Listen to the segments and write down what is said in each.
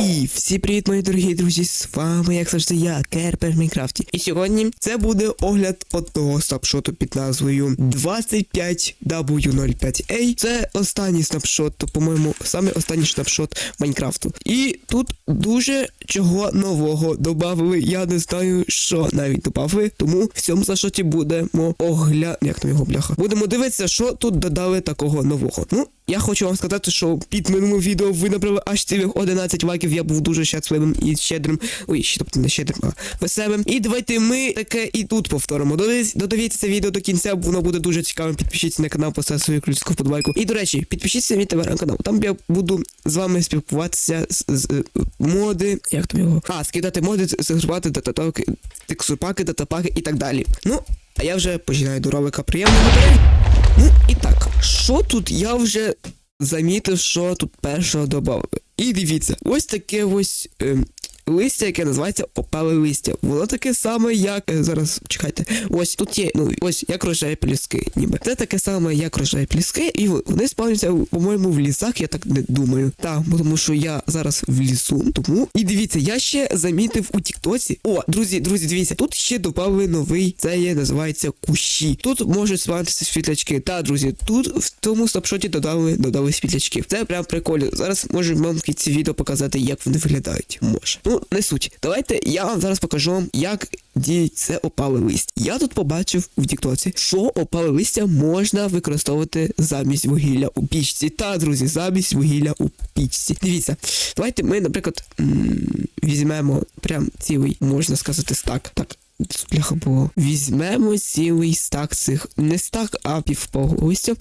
І всі привіт, мої дорогі друзі! З вами, як завжди, я, Керпер в Майнкрафті. І сьогодні це буде огляд одного снапшоту під назвою 25W05A. Це останній снапшот, по-моєму, саме останній снапшот Майнкрафту. І тут дуже чого нового додали. Я не знаю, що навіть додали. Тому в цьому снапшоті будемо огляд... Як там його бляха? Будемо дивитися, що тут додали такого нового. Ну, я хочу вам сказати, що під минулим відео ви набрали аж цілих 11 лайків. Я був дуже щасливим і щедрим. Ой, ще тобто не щедрим, а веселим. І давайте ми таке і тут повторимо. Додивіться, це відео до кінця, воно буде дуже цікавим. Підпишіться на канал, поставте свою ключку вподобайку. І до речі, підпишіться на мій телеграм-канал. Там я буду з вами спілкуватися з, з, е, моди. Як там його? А, скидати моди, згрупати дататоки, текстурпаки, датапаки і так далі. Ну, а я вже починаю до ролика приємного перегляду. Ну і так, що тут я вже замітив, що тут першого додав. І дивіться, ось таке ось ем, листя, яке називається опале листя. Воно таке саме, як. е, зараз чекайте. Ось тут є, ну ось як рожеві плюски, ніби. Це таке саме, як рожеві плюски, і вони спавняться, по-моєму, в лісах, я так не думаю. Так, тому що я зараз в лісу. Тому. І дивіться, я ще замітив у Тіктоці. О, друзі, друзі, дивіться, тут ще додали новий, це є, називається кущі. Тут можуть спавнитися світлячки. Та, друзі, тут в тому снапшоті додали, додали світлячки. Це прям прикольно. Зараз можу вам кінці відео показати, як вони виглядають. Може. Ну, не суть. Давайте я вам зараз покажу вам, як діє це опале листя. Я тут побачив в Тіктоці, що опале листя можна використовувати замість вугілля у пічці. Та, друзі, замість вугілля у пічці. Дивіться, давайте ми, наприклад, візьмемо прям цілий, можна сказати, стак. Так. Бляха було. Візьмемо цілий стак цих, не стак, а листя.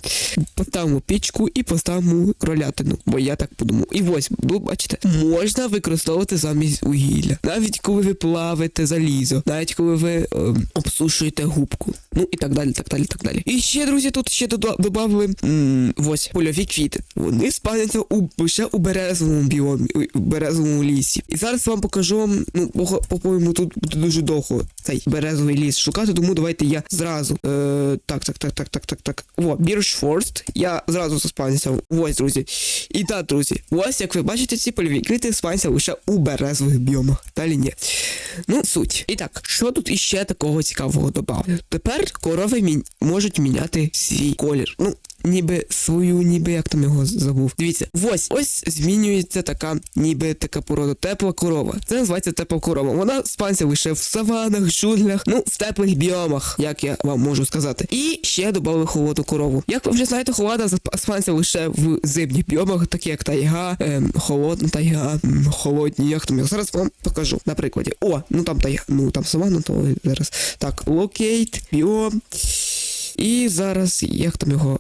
Поставимо пічку і поставимо кролятину. Бо я так подумав. І ось, ну, бачите, можна використовувати замість вугілля. Навіть коли ви плавите залізо, навіть коли ви ем, обсушуєте губку. Ну і так далі, так далі, так далі. І ще, друзі, тут ще дода- додали ось польові квіти. Вони спавняться у лише у березовому біомі, у березовому лісі. І зараз вам покажу ну, по- по-моєму, тут буде дуже довго цей березовий ліс шукати, тому давайте я зразу. Е, так, так, так, так, так, так, так. О, Бірш Форст. Я зразу заспавнився. Ось, друзі. І так, друзі, ось як ви бачите, ці польові квіти спавняться лише у березових біомах. Далі ні. Ну, суть. І так, що тут іще такого цікавого додав? Тепер корови мін... можуть міняти свій колір. Ну, ніби свою, ніби як там його забув. Дивіться, ось ось змінюється така, ніби така порода тепла корова. Це називається тепла корова. Вона спанця лише в саванах, джунглях, ну в теплих біомах, як я вам можу сказати. І ще додали холодну корову. Як ви вже знаєте, холода спанця лише в зимніх біомах, такі як тайга, ем, холодна тайга, м, холодні, як там я зараз вам покажу на прикладі. О, ну там тайга, ну там савана, то зараз. Так, локейт, біом. І зараз, як там його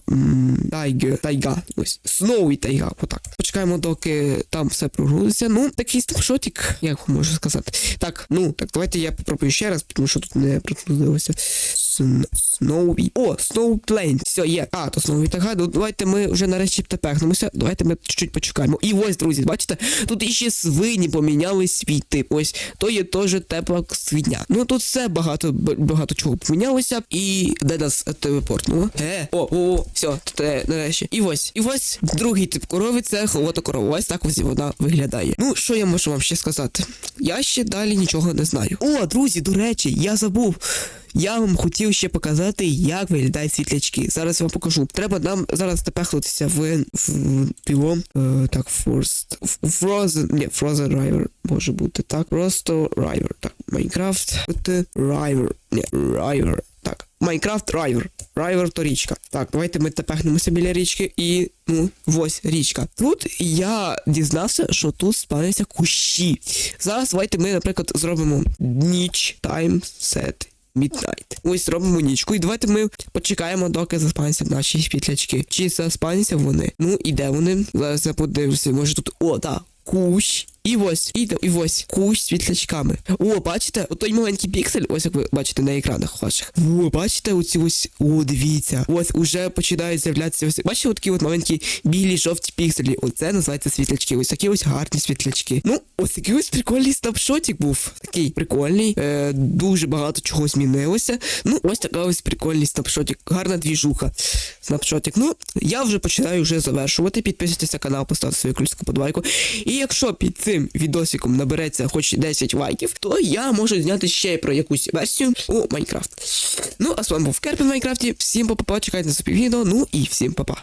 тайга, тайга, ось сноуі тайга, отак. Почекаємо, доки там все прогрузиться. Ну, такий снапшотик, як можу сказати. Так, ну так, давайте я попробую ще раз, тому що тут не прогрузилося. Сноуі. О, Сноуплейн. Все, є. А, то Сноуі тайга. Ну, давайте ми вже нарешті тепехнемося. Давайте ми чуть-чуть почекаємо. І ось, друзі, бачите, тут іще свині поміняли свій тип. Ось, то є теж тепла свиня. Ну тут все багато багато чого помінялося. І де нас телепортнуло? Е, о, о, о, все, тут е, нарешті. І ось, і ось другий тип корови це холота корова. Ось так ось вона виглядає. Ну, що я можу вам ще сказати? Я ще далі нічого не знаю. О, друзі, до речі, я забув. Я вам хотів ще показати, як виглядають світлячки. Зараз я вам покажу. Треба нам зараз тепехнутися в, в пілом. Е, так, Forst. Frozen. Ні, Frozen River може бути так. Просто River. Так, Майнкрафт. River. Ні, River. Так, Майнкрафт River. River то річка. Так, давайте ми тепехнемося біля річки і. Ну, ось річка. Тут я дізнався, що тут спавняться кущі. Зараз давайте ми, наприклад, зробимо ніч тайм сет. Midnight. Ось робимо нічку. І давайте ми почекаємо, доки заспанються наші світлячки. Чи заспанються вони? Ну і де вони? Зараз я подивлюся. Може тут. О, так. Кущ. І ось, і, і ось кущ світлячками. О, бачите, отой маленький піксель, ось як ви бачите на екранах ваших. О, бачите, оці ось. О, дивіться. Ось уже починають з'являтися ось. Бачите, от такі от маленькі білі жовті пікселі. Оце називається світлячки. Ось такі ось гарні світлячки. Ну, ось такий ось прикольний снапшотик був. Такий прикольний. Е, дуже багато чого змінилося. Ну, ось така ось прикольний снапшотик. Гарна двіжуха. Снапшотик. Ну, я вже починаю вже завершувати. Підписуйтесь на канал, поставте свою ключку подбайку. І якщо під цим цим відосиком набереться хоч 10 лайків, то я можу зняти ще про якусь версію у Майнкрафт. Ну а з вами був Керпін в Майнкрафті. Всім па-па-па, чекайте на собі відео. Ну і всім па-па.